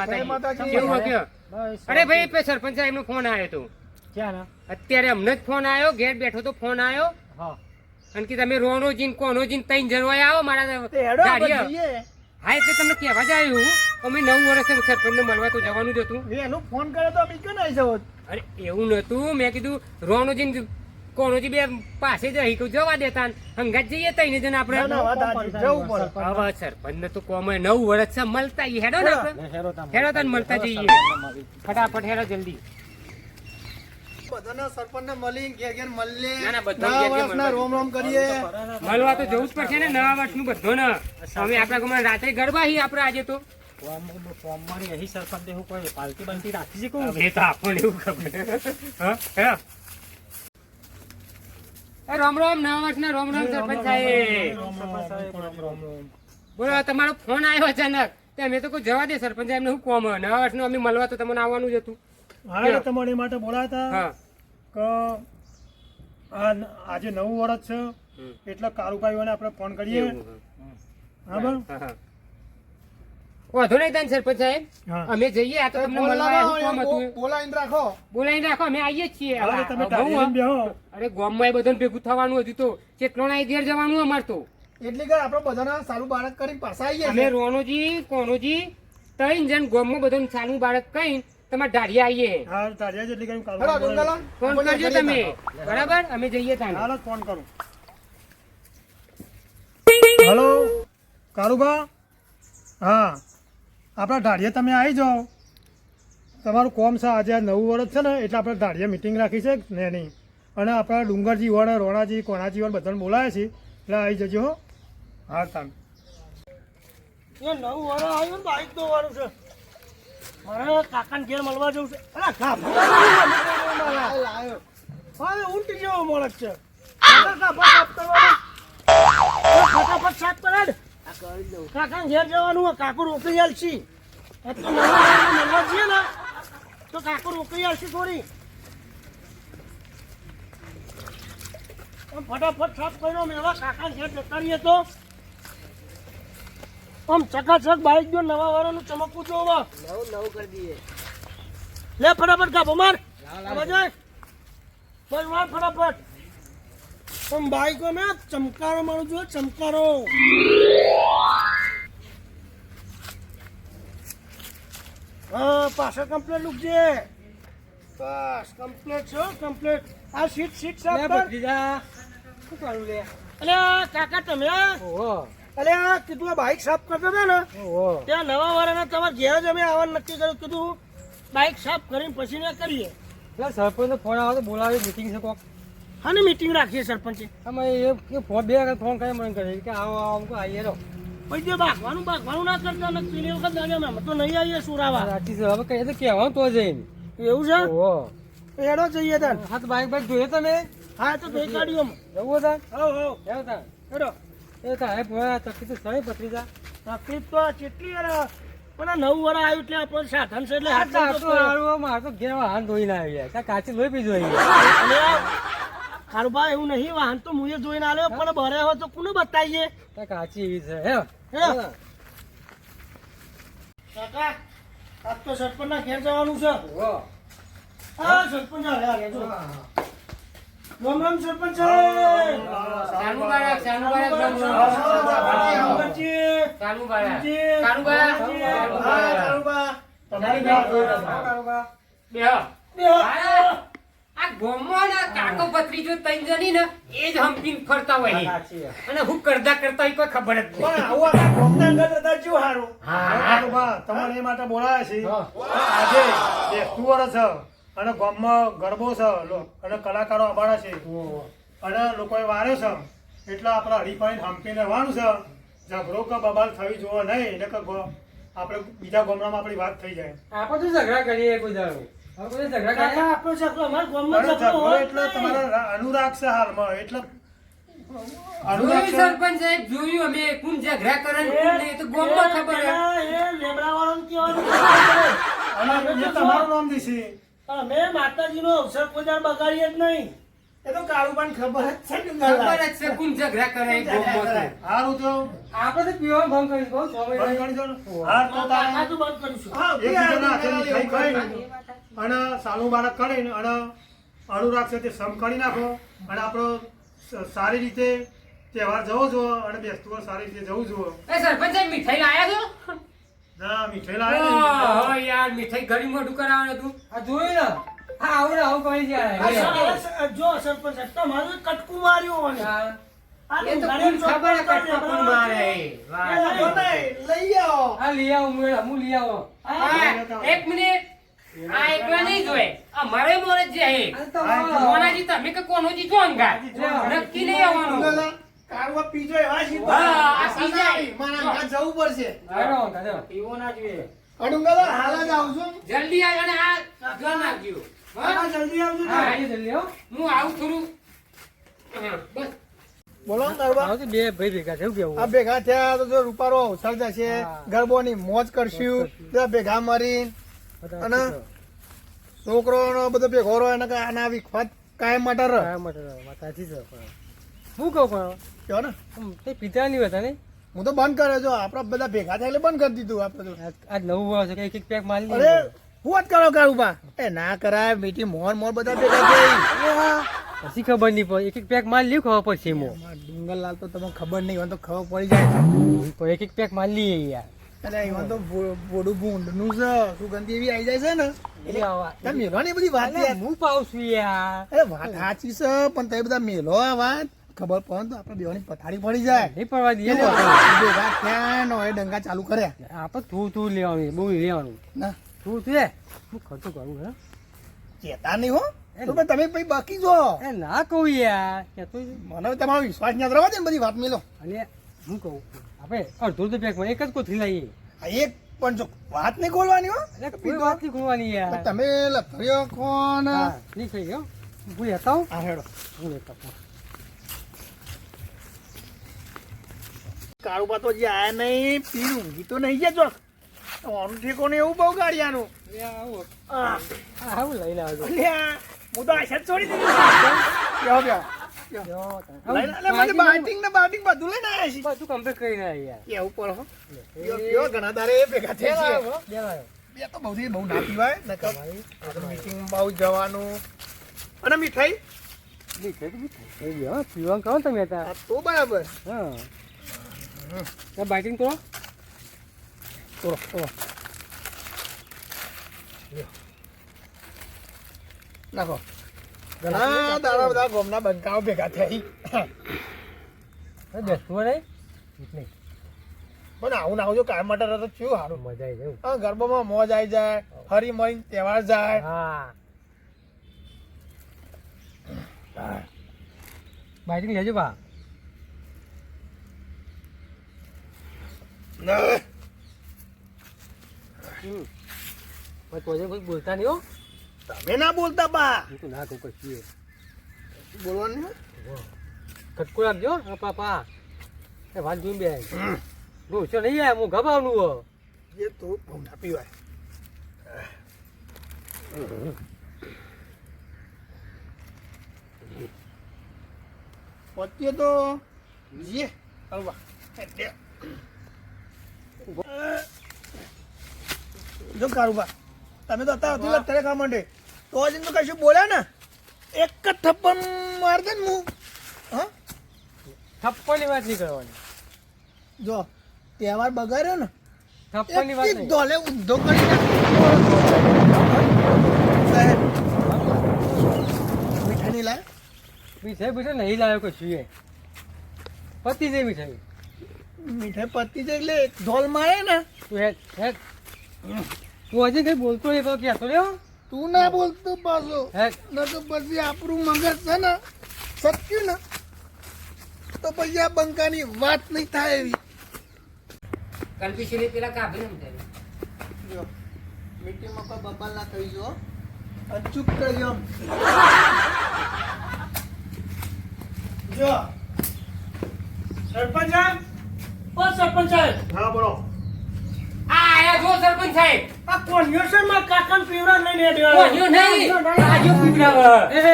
માતાજી. કેવું અરે ભાઈ સરપંચ સાહેબ નો ફોન આવ્યો હતો અત્યારે હમણાં જ ફોન આવ્યો ઘેર બેઠો તો ફોન આવ્યો અને કે તમે રોણોજીન કોનોજીન તઈ જરવાય આવો મારા ગાડીએ. હા એટલે તમને કહેવા જ આવ્યું અમે નવ વર્ષે સરપંચને મળવા તો જવાનું જ હતું. મેં એનો ફોન કર્યો તો બીજો આવી જવો અરે એવું નતું મેં કીધું રોણોજીન કોનોજી બે પાસે જ કહું જવા દેતા હંગાત જઈએ તઈને જણ ના, ના, આપણે જવું પડે. હવે સરપંચ તો કોમે નવ વર્ષ છે મળતા હેડો ને. હેરો તાન મળતા જઈએ. ફટાફટ હેડો જલ્દી. બધાના સરપંચને મળી ઘેર ઘેર મળીએ. ના, ના, બધાને નવા ઘેર ઘેર વર્ષના રોમ રોમ કરીએ. મળવા તો જવું જ પડશે ને નવા વર્ષનું બધું ને અમે આપણા ગામમાં રાત્રે ગરબા હી આપણે આજે તો. ફોર્મમાં અહીં સરપંચ એવું કોઈ પાલટી બાલટી રાખી છે કહું? હવે તો આપણને એવું ખબર. હા હે? એ રામ રામ નવા વર્ષના રામ રામ સરપંચ સાહેબ. બોલો તમારો ફોન આવ્યો અચાનક. તે અમે તો કોઈ જવા દે સરપંચ સાહેબ ને શું કોમ? નવા વર્ષનું અમે મળવા તો તમને આવવાનું જ હતું. હા તમારી માટે બોલાતા હા. કે આ આજે નવું વર્ષ છે. એટલે કારુભાઈઓને આપણે ફોન કરીએ. હા. બરાબર? વાંધો નહીં તને સરપંચ સાહેબ. અમે જઈએ આ તો તમને મળવા બોલાવીને રાખો. બોલાવીને રાખો અમે આવીએ છીએ. અરે ગામમાં એ બધાને ભેગું થવાનું હતું તો. કેટલો ના ઘેર જવાનું અમાર તો. એટલે કે આપણે બધાના સારું બાળક કરીને પાછા આવીએ અમે રોનોજી કોનોજી ત્રણ જણ ગામમાં બધાને સારું બાળક કઈ તમારે દાઢી આવીએ. હા જેટલી કઈ. ફોન કરજો તમે. બરાબર? અમે જઈએ ત્યાં હાલ ફોન કરો. હલો કારુબા હા. આપણા ઢાળીએ તમે આવી જાઓ. તમારું કોમ છે આજે આ નવું વર્ષ છે ને એટલે આપણે ઢાળીએ મિટિંગ રાખી છે ને નહીં અને આપણા ડુંગરજી વડ રોણાજી કોણાજી વડ બધાને બોલાવે છે એટલે આવી જજો હો. હા તમે નવું વર્ષ આવ્યું ને બાઈક તો વાળું છે. મારે કાકાને ઘેર મળવા જવું છે. ઊંટ જેવો મળે છે. ફટાફટ સાફ ને. કાકાને ઘેર જવાનું કાકુ રોકડી આલશી. મળવા જઈએ ને તો કાકુ રોકડી આલશી થોડી. ફટાફટ સાફ કર્યો મેવા કાકા ઘેર જતા રહીએ તો. આમ ચકાચક બાઈક જો નવા વાળાનું ચમકવું જો હવે. લે ફટાફટ કાપો માર. આવા જાય. બસ માર ફટાફટ. આમ બાઈકો ને ચમકારો મારું જો ચમકારો. હા પાછળ કમ્પ્લેટ લુકજે બસ કમ્પ્લેટ છો કમ્પ્લેટ આ સીટ સીટ સાફ કર ભત્રીજા, શું કરું લે? અલે કાકા તમે ઓહો, અલે આ કીધું આ બાઈક સાફ કરતા હતા ને. ત્યાં નવા વાળાના તમારે ઘેર જ અમે આવવાનું નક્કી કર્યું. કીધું બાઇક સાફ કરીને પછી ને કરીએ. સરપંચ ફોન આવે તો બોલાવે મીટિંગ છે કોક. અને મીટિંગ રાખીએ સરપંચે. અમે એ ફોન બે વખત ફોન કરી મને કરે કે આવો આવો કે આવીએ રહો. પછી જે બાકવાનું બાકવાનું ના કરતા ને પેલી વખત અમે અમે તો નહીં આવીએ સુરાવા. સાચી છે હવે કહીએ તો કહેવાનું તો જઈને એવું છે? ઓ એડો જઈએ તાન હા તો બાઈક બાઈક જોઈએ તમે? હા તો બે ગાડીઓ જવું હતા હો હો. એવું તા એડો. એ તા હે ભોળા તકલીફ તો સહી જા તકલીફ તો કેટલી યાર પણ નવું વરા આવ્યું એટલે આપણે સાધન છે એટલે હાથ તો મારે તો ઘેર હાથ ધોઈને આવ્યા. જાય કાચી લોહી પી જોઈએ હારું ભાઈ એવું નહીં વાહન તો મુએ જોઈને આવ્યો પણ બરે હોય તો કોને બતાવીએ? કાચી એવી છે હે? કાકા આજ તો સરપંચ ના ઘેર જવાનું છે. હા સરપંચ રામ રામ સરપંચ. રામ રામ. તમારી. બેહો. બેહો. આ આ ગામમાં ના કાકો ભત્રીજો ત્રણ જણી ને એ જ હંપીને ફરતા હોય. છે. અને હું કરતા કરતા એ કોઈ ખબર જ પણ નહીં આવું આ ગોમના હતા જેવું હારું. હા. કારુબા તમારે એ માટે બોલાવે છે. આજે બેસતું વર્ષ છે અને ગામમાં ગરબો છે અને કલાકારો આબાડા છે. અને લોકોએ વાર્યો છે. એટલે આપણે હરીફાઈને હંપીને રહેવાનું છે. ઝઘડો કે બબાલ થવી જોવો નહીં. એટલે કે આપણે બીજા ગામડામાં આપણી વાત થઈ જાય. આપણે તો ઝઘડા કરીએ કોઈ દાડો? અનુરાગ છે હાલમાં એટલે જોયું સરપંચ સાહેબ જોયું? અમે કોણ ઝઘડા કરે ને કોણ નહીં? તો ગામમાં ખબર હે. એ લેબડાવાળાને કહેવાનું તમારું નામ દીશે અમે માતાજીનો અવસર કોઈ બગાડીએ જ નહીં. એ તો ખબર જ છે તે ખબર જ છે કોણ ઝઘડા કરે એ ગોમમાં તો. સારું તો. આપણે તો પીવાનું બંધ કરીશું બહુ સમય બંધ કરી દો તો તારે. આ તો બંધ કરીશું હા, એકબીજાના હાથે મીઠાઈ અને સાલું બાળક કરીને અને અનુરાગ સાથે સમ કરી નાખો. અને આપણો સારી રીતે તહેવાર જવો જુઓ અને બેસતું સારી રીતે જવું જુઓ. એ સરપંચ સાહેબ મીઠાઈ લાયા છો? ના મીઠાઈ ને. યાર મીઠાઈ ઘણી મોઢું કરાવવાનું હતું. આ જોયું ને? હા આવું કરી જાય જો સરપંચ તમારું કટકું માર્યું હોય. ને. આ એ તો ઘણી કોણ ખબર ચોખવટ કટકો કોણ મારે. વાહ. એ લાવો ને, લઈ આવો. આ લઈ આવો મેળા હું લઈ આવો. હા, એક મિનિટ. આ એકલા નહીં જોયે અમારે મોરે જ છે. આ તો વાહ. મોનાજી તમે કે કોનોજી જો અંગા નક્કી નહીં આવવાનું. કાળુબા પીજો એવા છે. હા, આ પી મારા ઘર જવું પડશે. હાલો, હાલો. પીવો ના જોઈએ. અડુંગા હાલ જ આવશું જલ્દી આવ અને આ ગણ નાખજો. જલ્દી આવજો હા. જલ્દી હો. હું આવું થોડું. બસ. બોલો કાળુબા આવો તો બે ભાઈ ભેગા થયું કેવું? આ ભેગા થયા તો જો રૂપારો સર્જા છે ગરબોની મોજ કરશું. બધા ભેગા મરી અને છોકરો બધો ભેગો રહો એને આના કાયમ માટે રહે. હું કહું પણ? કયો ને. તે પિતા નહીં હતા ને? હું તો બંધ કર્યો છો આપડે બધા ભેગા થાય એટલે બંધ કરી દીધું આપડે આજ નવું છે, એક એક પેક માલ અરે હું વાત કરો કાળુબા એ ના કરાય મીઠી મોર મોર બધા ભેગા થઈ. પછી ખબર નહીં પડે. એક એક પેક માલ લ્યો ખબર પડશે એમાં. ડુંગરલાલ તો તમને ખબર નહીં હોય તો ખબર પડી જાય. તો એક એક પેક માલ લઈએ યાર. એટલે એમાં તો બોડું ભૂંડનું છે. સુગંધી એવી આવી જાય છે ને. એટલે બધી વાત હું પાઉં છું યાર. અરે વાત સાચી છે પણ તમે બધા મેલો આ વાત. ખબર પડે તો આપણે બેવાની પથારી પડી જાય. નહીં પડવા દઈએ ભેગા થયા ને હવે ડંગા ચાલુ કર્યા. આપણે થોડું થોડું લેવાનું બહુ લેવાનું. ના. થોડું છે હું ખર્ચો કરું હે. ચેતા નહીં હો. તો પણ તમે પછી બાકી જો એ ના કહું યાર. કેતો જ. મને તમારો વિશ્વાસ ના રહેવા દે ને બધી વાત મેલો. અને હું કહું આપણે અડધો તો પેક એક જ કોથળી લઈએ. આ એક પણ જો વાત નહીં ખોલવાની હો. એટલે કોઈ વાત નહીં ખોલવાની યાર. તમે લફર્યો કોણ? નહીં થઈ ગયો. હું લેતા હું આ હેડો. હું લેતા હું. કાળુબા તો જે આયા નહીં પીરું ઊંઘી તો નહીં ગયા ચોક? ઓનું ઠીકો ને એવું બહુ ગાડિયાનું આવો. લઈને આવજો હું તો આશા છોડી દીધી તાર. બાટિંગ ને બાટિંગ બધું લઈને આવ્યા છીએ. બધું કમ્પ્લીટ કરીને આવ્યા યાર. કેવું પડે ઘણા દાડે ભેગા બે તો બહુ બહુ ના પીવાય નકર મીટિંગ બહુ જવાનું. અને મીઠાઈ? મીઠાઈ. પીવાનું કહો તમે તાર. તો બરાબર. હા. બાઇટિંગ તો તોડો, તોડો. નાખો ઘણા દાડા બધા ગોમના બંકાઓ ભેગા થઈ બેસતું નહીં નહીં પણ આવું ના આવું જો કાયમ માટે રહે તો થયું સારું મજા આવી જાય હા ગરબામાં મોજ આવી જાય હરી મરી તહેવાર જાય હા બાઇટિંગ લેજો બા હમ. તો કોઈ બોલતા નહીં હો. તમે ના બોલતા બા. હું તો ના કહું કશું બોલવાનું નહીં કટકો રાખજો હા પાપા. એ વાત જોઈને બે ડોસો નહીં આવે હું ગભાવનું હો. એ તો ના પીવાય. પત્યો તો જીએ હલવા જો કારુબા તમે તો અત્યારે હતી અત્યારે ખા માંડે. તો જ તો કશું બોલ્યા ને? એક જ થપ્પડ માર દે ને હું. હા? થપ્પડની વાત નહીં કરવાની. જો તહેવાર બગાડ્યો ને થપ્પડની વાત નહીં. ધોલે ઊંધો કરી. મીઠાઈ નહીં લાય. મીઠાઈ બીઠાઈ નહીં લાવ્યો કશું એ. પતી જાય મીઠાઈ. મીઠાઈ પતી જાય એટલે ધોલ મારે ને. હેડ હેડ. તું હજી કઈ બોલતો એ તો કહેતો રહ્યો. તું ના બોલતો પાછો. ન તો પછી આપણું મગજ છે ને સત્યું ને. તો પછી આ બંકાની વાત નહીં થાય એવી. કલ્પી પેલા કાપી સમજાવી જો મીટિંગમાં કોઈ બબલ ના થઈ જો અને ચૂપ જો. સરપંચ સાહેબ? ઓ સરપંચ સાહેબ. હા બોલો. આયા જો સરપંચ સાહેબ. આ કોન્યો છે મારા કાકાને પીવડા લઈને હેડ્યો. કોન્યો નહીં. રાજુ પીવડાવે. એ,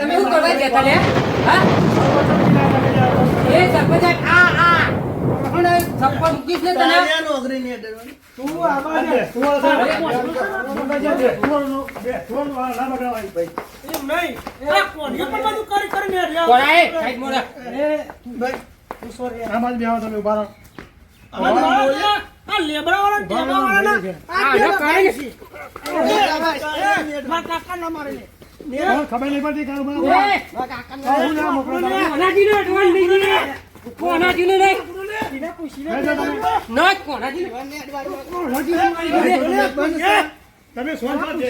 તમે શું કરવા જતા લે હા? એ સરપંચ આ આ. પણ એ મૂકીશ ને તને? તું આમાં બે, તું વાળો સાહેબ, બે, બે, તું તું ના બગાડવાય, ભાઈ. એમ નહીં. આ કોન્યો પણ બધું કરી કરીને હેડ્યો. કોણાએ સાઈડ મોડા આમાં જ બેહો તમે ઊભા ખબર નહીં પડતી હું ના નહીં. તમે. સોન ભલે.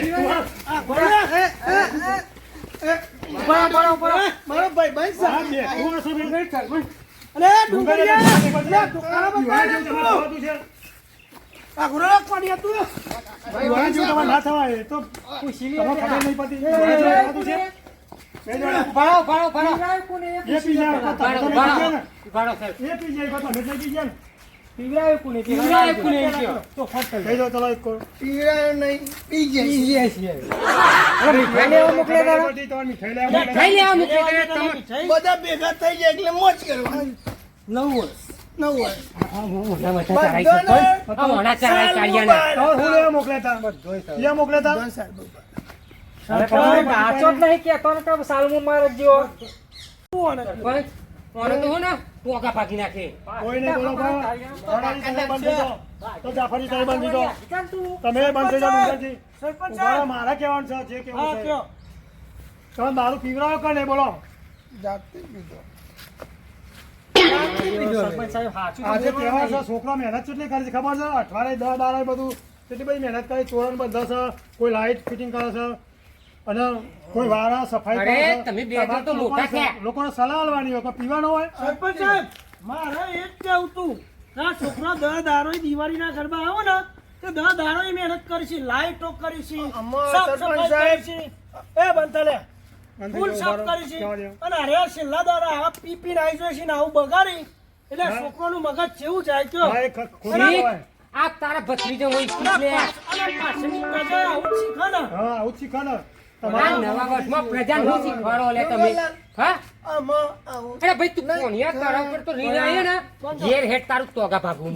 મારો ભાઈ ભાઈ સાહેબ, અલે ડુંગરિયા. આ હતું યુવા જેવું તમારે ના થવાય. તો તમને ખબર નહીં પડતી. યુવા છે. ભાડો, ભાડો, ભાડો. એ પી જાય, તો ભાડો, ભાડો. એ પી જાય, તો પી ગયા ને. કોને? પીવડાવે કોને તો ફટ કહી દો, ચલો એક કોણ. મીઠાઈ લેવા મોકલે. મીઠાઈ લેવા બધા ભેગા થઈ જાય એટલે મોજ કરવાની નવ વર્ષ નવ વર્ષ આ મોઢા મોઢા ચારાય છે, પણ. આ મોઢા ચારાય કાઢ્યાના. તો હું લેવા મોકલ્યા ક્યાં મોકલ્યા તા? અરે પણ જ નહીં કેતો ને મારે ગયો પણ કોને તો હું ને ટોકા પાકી નાખે. કોઈને બોલો તમે બંધ થઈ તો જાફરી તમે બંધ દીધો તમે બંધ થઈ જાવ ડુંગરજી. મારે કહેવાનું છે જે કેવું છે. તમે મારું પીવડાવો કે નહીં બોલો? જાતે સાહેબ આજે તહેવાર છે છોકરા મહેનત કેટલી કરે છે ખબર છે? અઠવાડિયે દસ બાર બધું. કેટલી બધી મહેનત કરે ચોરણ બધા છે કોઈ લાઈટ ફિટિંગ કરે છે. અને કોઈ વારા સફાઈ તમે બે તો મોટા છે લોકોને સલાહ લેવાની હોય પીવાનો હોય? સરપંચ સાહેબ મારે એક કેવું તું. કે આ છોકરો દહ દારો દિવાળી ના ગરબા આવો ને તો દહ દારો મહેનત કરી છે લાઈટો કરી છે સાફ સફાઈ કરી એ બંતલે ફૂલ સાફ ઊભા કરી છે. અને અરે છેલ્લા દારા આ પી પી આવી જાય છે ને આવું બગાડી એટલે છોકરાનું મગજ કેવું જાય કયો. આ તારા ભત્રીજો હોય અને પાછળની પ્રજા આવું જ શીખે ને હા આવું જ ને તમારા નવા વર્ષમાં પ્રજાને શું શીખવાડો લે તમે? હા? અરે ભાઈ તું કોણિયા તારા ઉપર તો રીને આવ્યો ને. ઘેર હેઠ તારું ટોકા ભાગવું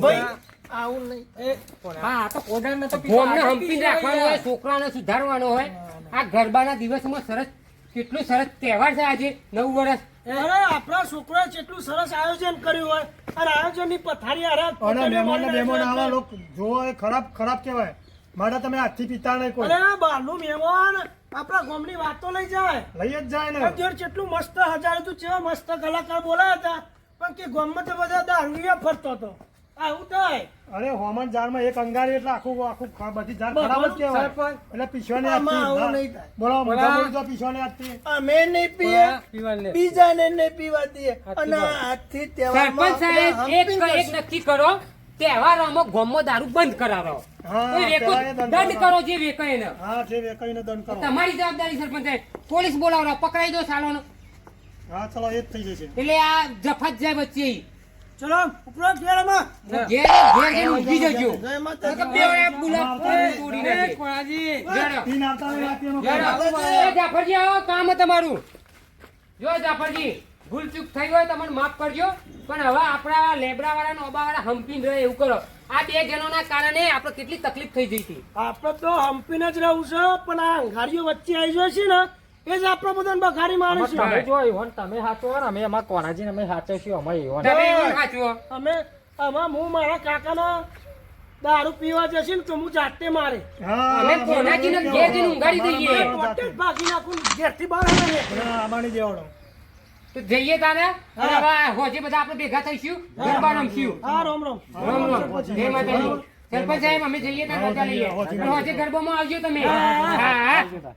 હા આ તો કોડાને તો ગોમને હંપીને રાખવાનું હોય છોકરાને સુધારવાનો હોય આ ગરબાના દિવસમાં સરસ કેટલું સરસ તહેવાર છે આજે નવ વર્ષ. અરે આપણા છોકરા કેટલું સરસ આયોજન કર્યું હોય. અને આયોજનની પથારી અને મહેમાન મહેમાન આવા લોકો જોવો એ ખરાબ ખરાબ કહેવાય. મારા તમે હાથથી પીતા નહીં કોઈ. અરે બહારનું મહેમાન આપણા ગામની વાતો લઈ જાય. લઈ જ જાય ને. જોડ કેટલું મસ્ત હજાર હતું કેવા મસ્ત કલાકાર બોલાયા હતા. પણ કે ગામમાં તો બધા દારૂડિયા ફરતો હતો. આવું થાય. અરે હોમન ઝાડમાં એક અંગારી એટલે આખું આખું બધી જાર ખરાબ જ કહેવાય. એટલે પીછવાની આમાં હાથથી આવું ના. નહીં થાય. બોલો. મોઢા બોલી દો પીછવાની હાથથી અમે નહીં પીએ. બીજાને નહીં પીવા દઈએ. અને આજથી સરપંચ સાહેબ એક એક નક્કી કરો. તહેવારોમાં ગોમો દારૂ બંધ કરાવો. હા, કોઈ વેકો તહેવારે દંડ કરો જે હા વેકાઈને દંડ કરો. તમારી જવાબદારી સરપંચ પોલીસ બોલાવો પકડાઈ દો સાલોનો. હા ચલો એ જ થઈ જશે. એટલે આ જફત જાય વચ્ચે. ચલો ઉપરો ઘેરમાં ઘેર ઘેર જજો. બે વાર ઘેર. આવતા હોય જાફરજી આવો કામ છે તમારું. જો જાફરજી. ભૂલ ચૂક થઈ હોય તો મને માફ કરજો. પણ હવે આપણા લેબડા વાળા નોબા વાળા હંપીને રહે એવું કરો. આ બે જણોના કારણે આપણે કેટલી તકલીફ થઈ જઈ હતી. આપણે તો હંપીને જ રહું છે પણ આ અંગારીઓ વચ્ચે આવી જાય છે ને એ જ આપણો બધાને બખારી મારે છે. તમે જો ઈવન તમે સાચો ને અમે એમાં કોનાજી અમે સાચો છીએ અમે ઈવન. તમે એવું સાચું અમે આમાં હું મારા કાકાના દારૂ પીવા જશે ને તો હું જાતે મારે. અમે કોનાજીને ઘેર જઈને ઊંઘાડી દઈએ. પોતે ભાગી નાખું ઘેરથી બહાર આમાંની દેવાડો તો જઈએ તાને અને હવે હોજે બધા આપણે ભેગા થઈશું. ગરબા રમશું. હા રામ રામ. રામ રામ. જય માતાજી. સરપંચ સાહેબ અમે જઈએ તારે રજા લઈએ. હોજે ગરબામાં આવજો તમે. હા હા.